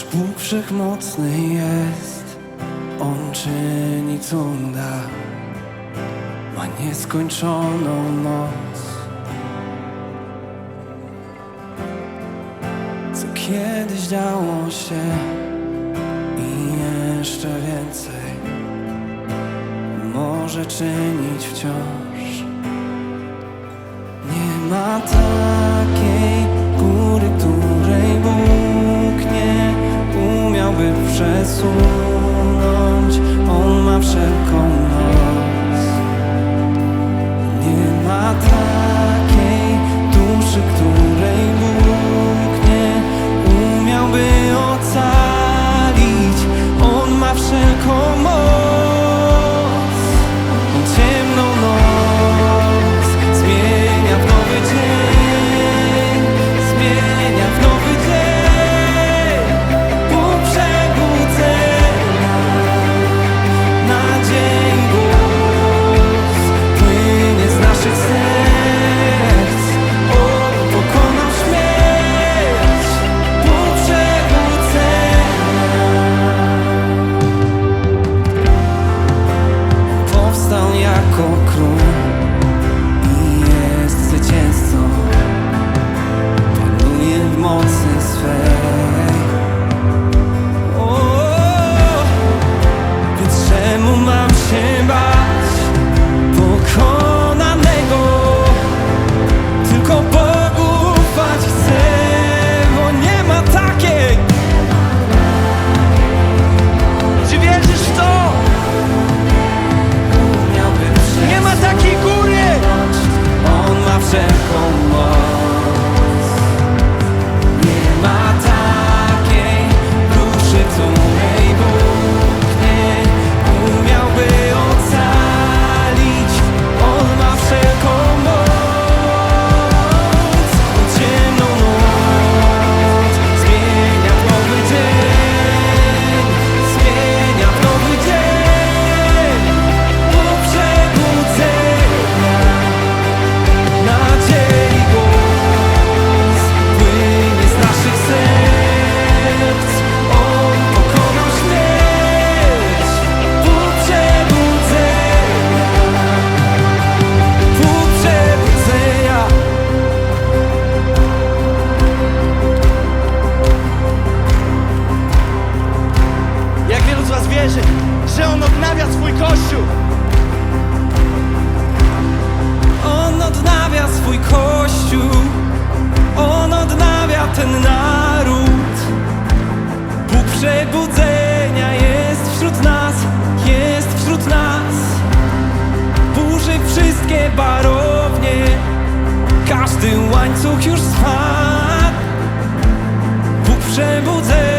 Nasz Bóg wszechmocny jest, On czyni cuda, ma nieskończoną moc. Co kiedyś działo się i jeszcze więcej, może czynić wciąż. Nie ma takiej wszelką noc. Nie ma tak. mój Kościół. On odnawia swój Kościół. On odnawia ten naród. Bóg przebudzenia jest wśród nas Jest wśród nas. Burzy wszystkie barownie. Każdy łańcuch już spadł. Bóg przebudzenia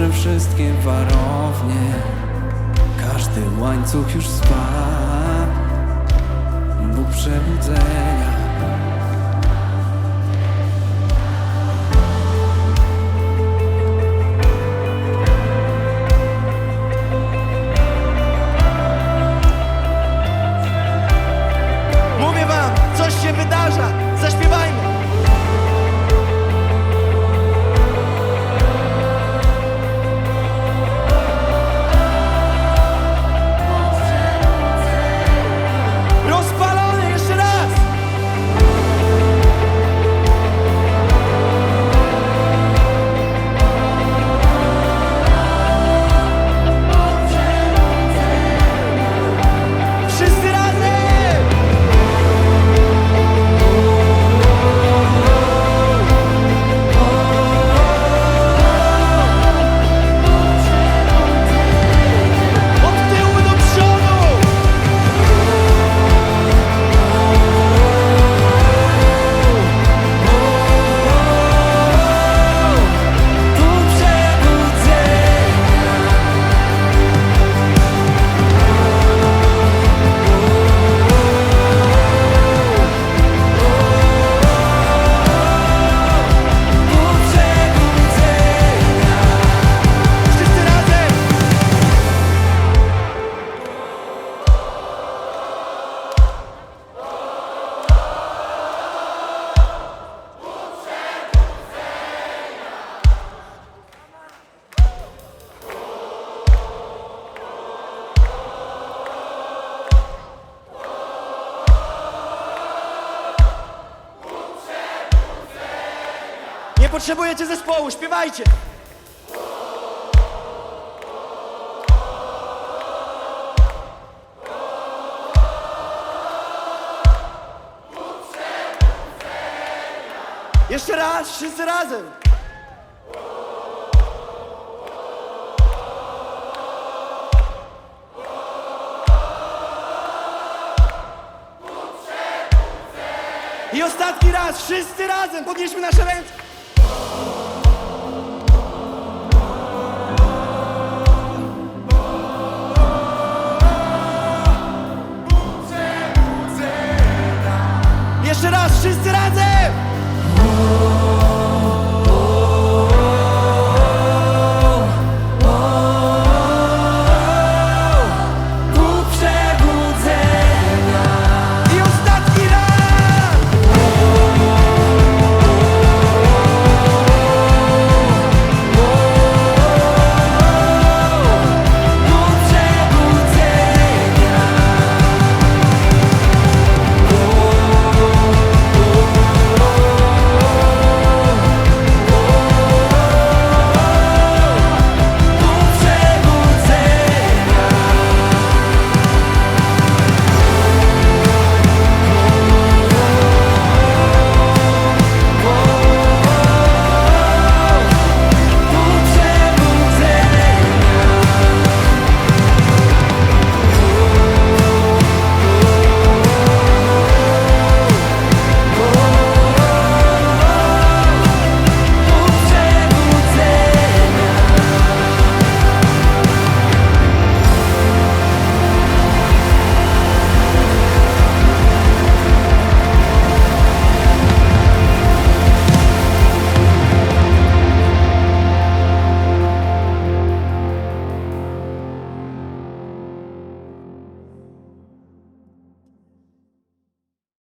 Burzy wszystkie warownie, każdy łańcuch już spadł. Bóg przebudzenia. Potrzebujecie zespołu, śpiewajcie! Jeszcze raz, wszyscy razem! I ostatni raz, wszyscy razem, podnieśmy nasze ręce! Wszyscy razem!